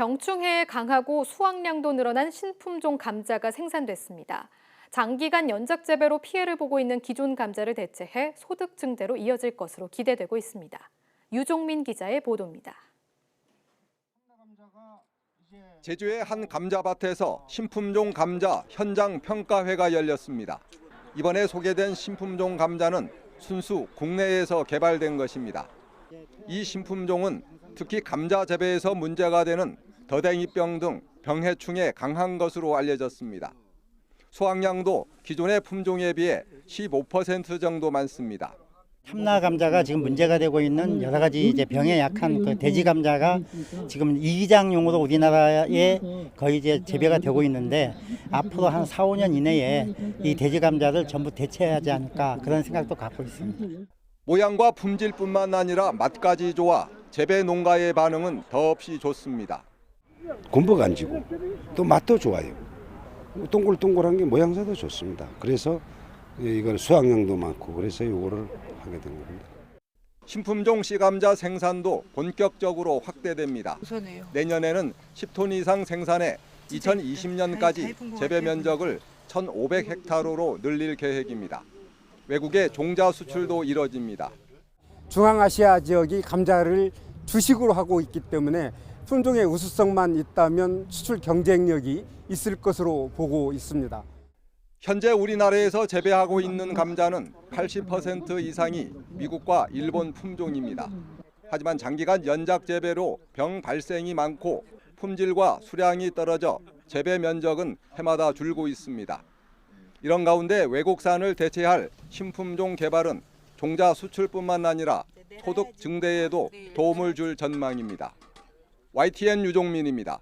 병충해에 강하고 수확량도 늘어난 신품종 감자가 생산됐습니다. 장기간 연작 재배로 피해를 보고 있는 기존 감자를 대체해 소득 증대로 이어질 것으로 기대되고 있습니다. 유종민 기자의 보도입니다. 제주의 한 감자밭에서 신품종 감자 현장 평가회가 열렸습니다. 이번에 소개된 신품종 감자는 순수 국내에서 개발된 것입니다. 이 신품종은 특히 감자 재배에서 문제가 되는 더댕이병 등 병해충에 강한 것으로 알려졌습니다. 수확량도 기존의 품종에 비해 15% 정도 많습니다. 참나 감자가 지금 문제가 되고 있는 여러 가지 이제 병에 약한 그 돼지 감자가 지금 이기장용으로 우리나라에 거의 이제 재배가 되고 있는데 앞으로 한 4, 5년 이내에 이 돼지 감자를 전부 대체하지 않을까 그런 생각도 갖고 있습니다. 모양과 품질뿐만 아니라 맛까지 좋아 재배 농가의 반응은 더없이 좋습니다. 곰보가 안 지고 또 맛도 좋아요. 동글동글한 게 모양새도 좋습니다. 그래서 이건 수확량도 많고 그래서 이거를 하게 된 겁니다. 신품종 씨감자 생산도 본격적으로 확대됩니다. 우선해요. 내년에는 10톤 이상 생산해 2020년까지 재배 면적을 1,500헥타르로 늘릴 계획입니다. 외국에 종자 수출도 이뤄집니다. 중앙아시아 지역이 감자를 주식으로 하고 있기 때문에 품종의 우수성만 있다면 수출 경쟁력이 있을 것으로 보고 있습니다. 현재 우리나라에서 재배하고 있는 감자는 80% 이상이 미국과 일본 품종입니다. 하지만 장기간 연작 재배로 병 발생이 많고 품질과 수량이 떨어져 재배 면적은 해마다 줄고 있습니다. 이런 가운데 외국산을 대체할 신품종 개발은 종자 수출뿐만 아니라 소득 증대에도 도움을 줄 전망입니다. YTN 유종민입니다.